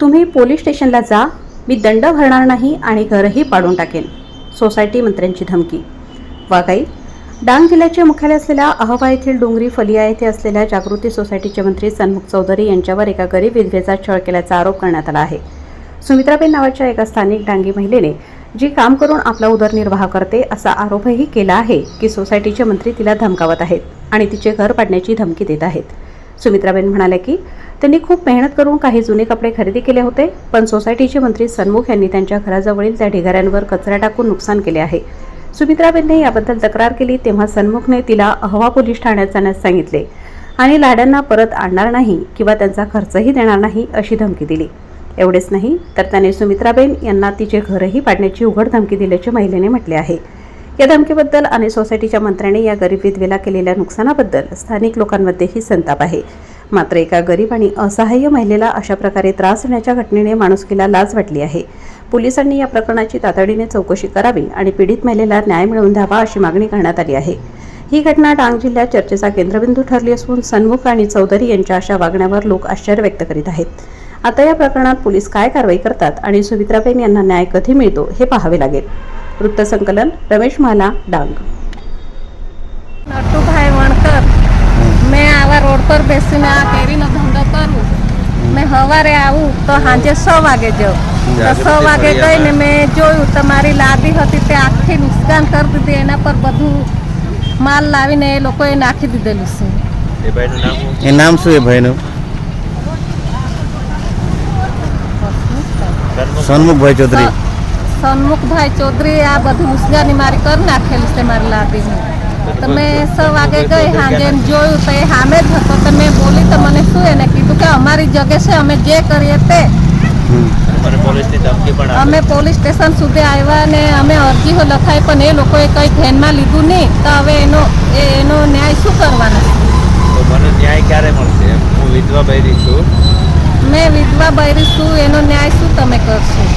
तुम्ही पोलीस स्टेशनला जा मी दंड भरणार नाही आणि घरही पाडून टाकेन सोसायटी मंत्र्यांची धमकी. वाघाई डांग जिल्ह्याचे मुख्यालय असलेल्या अहवा येथील डोंगरी फलिया येथे असलेल्या जागृती सोसायटीचे मंत्री सन्मुख चौधरी यांच्यावर एका गरीब विधवेचा छळ केल्याचा आरोप करण्यात आला आहे. सुमित्राबेन नावाच्या एका स्थानिक डांगी महिलेने जी काम करून आपला उदरनिर्वाह करते असा आरोपही केला आहे की सोसायटीचे मंत्री तिला धमकावत आहेत आणि तिचे घर पाडण्याची धमकी देत आहेत. सुमित्राबेन म्हणाल्या की त्यांनी खूप मेहनत करून काही जुने कपडे खरेदी केले होते पण सोसायटीचे मंत्री सन्मुख यांनी त्यांच्या घराजवळील त्या ढिगाऱ्यांवर कचरा टाकून नुकसान केले आहे. सुमित्राबेनने याबद्दल तक्रार केली तेव्हा सन्मुखने तिला अहवा पोलीस ठाण्यात जाण्यास सांगितले आणि लाड्यांना परत आणणार नाही किंवा त्यांचा खर्चही देणार नाही अशी धमकी दिली. एवढेच नाही तर त्याने सुमित्राबेन यांना तिचे घरही पाडण्याची उघड धमकी दिल्याचे महिलेने म्हटले आहे. या धमकीबद्दल आणि सोसायटीच्या मंत्र्याने या गरीब विधवेला केलेल्या नुकसानाबद्दल स्थानिक लोकांमध्येही संताप आहे. मात्र एका गरीब आणि असहाय्य महिलेला अशा प्रकारे त्रास देण्याच्या घटनेने माणुसकीला लाज वाटली आहे. पोलिसांनी या प्रकरणाची तातडीने चौकशी करावी आणि पीडित महिलेला न्याय मिळवून द्यावा अशी मागणी करण्यात आली आहे. ही घटना डांग जिल्ह्यात चर्चेचा केंद्रबिंदू ठरली असून सन्मुख आणि चौधरी यांच्या अशा वागण्यावर लोक आश्चर्य व्यक्त करीत आहेत. आता या प्रकरणात पोलीस काय कारवाई करतात आणि सुमित्राबेन यांना न्याय कधी मिळतो हे पाहावे लागेल. વૃત્તસંકલન રમેશ માના ડાંગ નટુભાઈ વણકર મેં આવા રોડ પર બેસીને આ કેરીનો ધંધો કરું મેં સવારે આવું તો સાંજે છ વાગે જઉં તો છ વાગે ગઈને મેં જોયું તમારી લાદી હતી તે આખી નુકસાન કરી દીધી એના પર બધું માલ લાવીને એ લોકોએ નાખી દીધેલું છે. એ નામ શું? એ ભાઈનું? સન્મુખભાઈ ચૌધરી. સન્મુખભાઈ ચૌધરી આ બધું ઉસગાની મારી કરી નાખેલી છે મારી લાદીની. તો મેં સો વાગે ગઈ સાંજે જોયું તો એ સામે જ હતો. તો મેં બોલી તો મને શું એને કીધું કે અમારી જગ્યા છે અમે જે કરીએ તે. અમે પોલીસ સ્ટેશન સુધી આવ્યા ને અમે અરજીઓ લખાઈ પણ એ લોકોએ કંઈ ધ્યાનમાં લીધું નહીં. તો હવે એનો એ એનો ન્યાય શું કરવાનો? તો મને ન્યાય ક્યારે મળશે? હું વિધવા બૈરી છું. મેં વિધવા બૈરી છું એનો ન્યાય શું તમે કરશો?